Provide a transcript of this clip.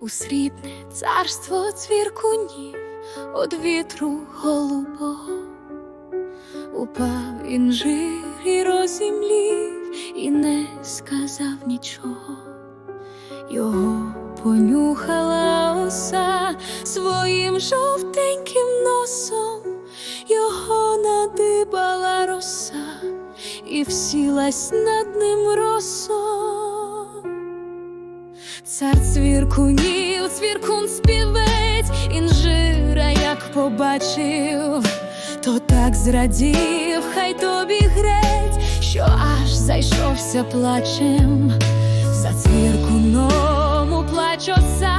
у срібне царство цвіркунів од вітру голубого. Упав інжир і розімлів, і не сказав нічого. Його понюхала оса своїм жовтеньким носом, його надибала роса і всілась над ним росом. Цар цвіркунів, цвіркун співець, інжира як побачив, то так зрадів, хай тобі грець, що аж зайшовся плачем. За цвіркуном у плач оса,